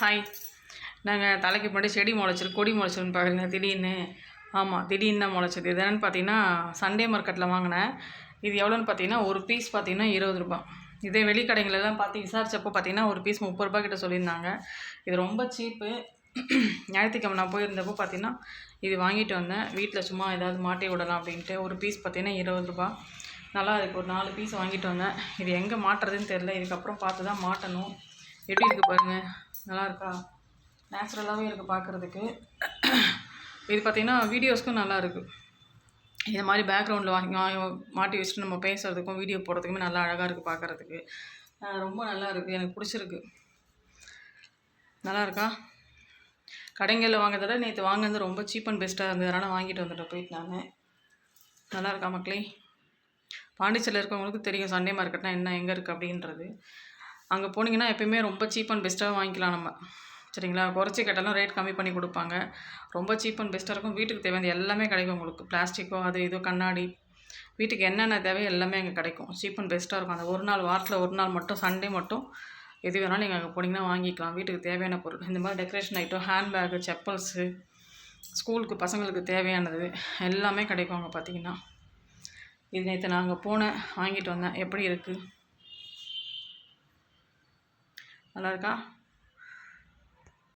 Hi நாங்கள் தலைக்கு மட்டும் செடி முளைச்சிரு கொடி முளைச்சிருன்னு பார்க்குறீங்க திடீர்னு. ஆமாம் திடீர்னு தான் முளைச்சது. இது என்னென்னு பார்த்தீங்கன்னா சண்டே மார்க்கெட்டில் வாங்கினேன். இது எவ்வளோன்னு பார்த்தீங்கன்னா ஒரு பீஸ் பார்த்தீங்கன்னா இருபது ரூபா இதே வெளிக்கடைங்களெல்லாம் பார்த்து விசாரிச்சப்போ பார்த்தீங்கன்னா ஒரு பீஸ் முப்பது ரூபா கிட்ட சொல்லியிருந்தாங்க. இது ரொம்ப சீப்பு ஞாயிற்றுக்கிழமை நான் போயிருந்தப்போ பார்த்தீங்கன்னா இது வாங்கிட்டு வந்தேன். வீட்டில் சும்மா ஏதாவது மாட்டி விடலாம் அப்படின்ட்டு. ஒரு பீஸ் பார்த்தீங்கன்னா இருபது ரூபா நல்லா இருக்கு. ஒரு நாலு பீஸ் வாங்கிட்டு வந்தேன். இது எங்கே மாட்டுறதுன்னு தெரில இதுக்கப்புறம் பார்த்து தான் மாட்டணும். எப்படி இருக்குது பாருங்கள் நல்லா இருக்கா நேச்சுரலாகவே இருக்குது பார்க்குறதுக்கு இது பார்த்திங்கன்னா வீடியோஸ்க்கும் நல்லா இருக்குது இந்த மாதிரி பேக்ரவுண்டில் வாங்கி மாட்டி வச்சுட்டு நம்ம பேசுகிறதுக்கும் வீடியோ போடுறதுக்குமே நல்லா அழகாக இருக்குது பார்க்குறதுக்கு ரொம்ப நல்லா இருக்குது எனக்கு பிடிச்சிருக்கு. நல்லா இருக்கா கடைங்களில் வாங்கிறத நேற்று வாங்கினது ரொம்ப சீப் அண்ட் பெஸ்ட்டாக இருந்தது. அதனால் வாங்கிட்டு வந்துட்டேன் போயிட்டு நான். நல்லா இருக்கா மக்களே? பாண்டிச்சேரியில் இருக்கவங்களுக்கு தெரியும் சண்டே மார்க்கெட்னால் என்ன எங்கே இருக்குது அப்படின்றது. அங்கே போனீங்கன்னா எப்பயுமே ரொம்ப சீப் அண்ட் பெஸ்ட்டாக வாங்கிக்கலாம் நம்ம. சரிங்களா? குறைச்சி கேட்டாலும் ரேட் கம்மி பண்ணி கொடுப்பாங்க. ரொம்ப சீப் அண்ட் பெஸ்ட்டாக இருக்கும். வீட்டுக்கு தேவையான எல்லாமே கிடைக்கும் உங்களுக்கு. பிளாஸ்டிக்கோ அது இதோ கண்ணாடி. வீட்டுக்கு என்னென்ன தேவை எல்லாமே அங்கே கிடைக்கும். சீப் அண்ட் பெஸ்ட்டாக இருக்கும். அந்த ஒரு நாள் வாரத்தில் ஒரு நாள் மட்டும் சண்டே மட்டும் எது வேணாலும் நீங்கள் அங்கே போனீங்கன்னா வாங்கிக்கலாம். வீட்டுக்கு தேவையான பொருள். இந்த மாதிரி டெக்கரேஷன் ஐட்டம் ஹேண்ட்பேக்கு செப்பல்ஸு ஸ்கூலுக்கு பசங்களுக்கு தேவையானது எல்லாமே கிடைக்கும் அங்கே பார்த்தீங்கன்னா இது நேற்று நான் அங்கே போனேன். வாங்கிட்டு வந்தேன். எப்படி இருக்குது நல்லா இருக்கா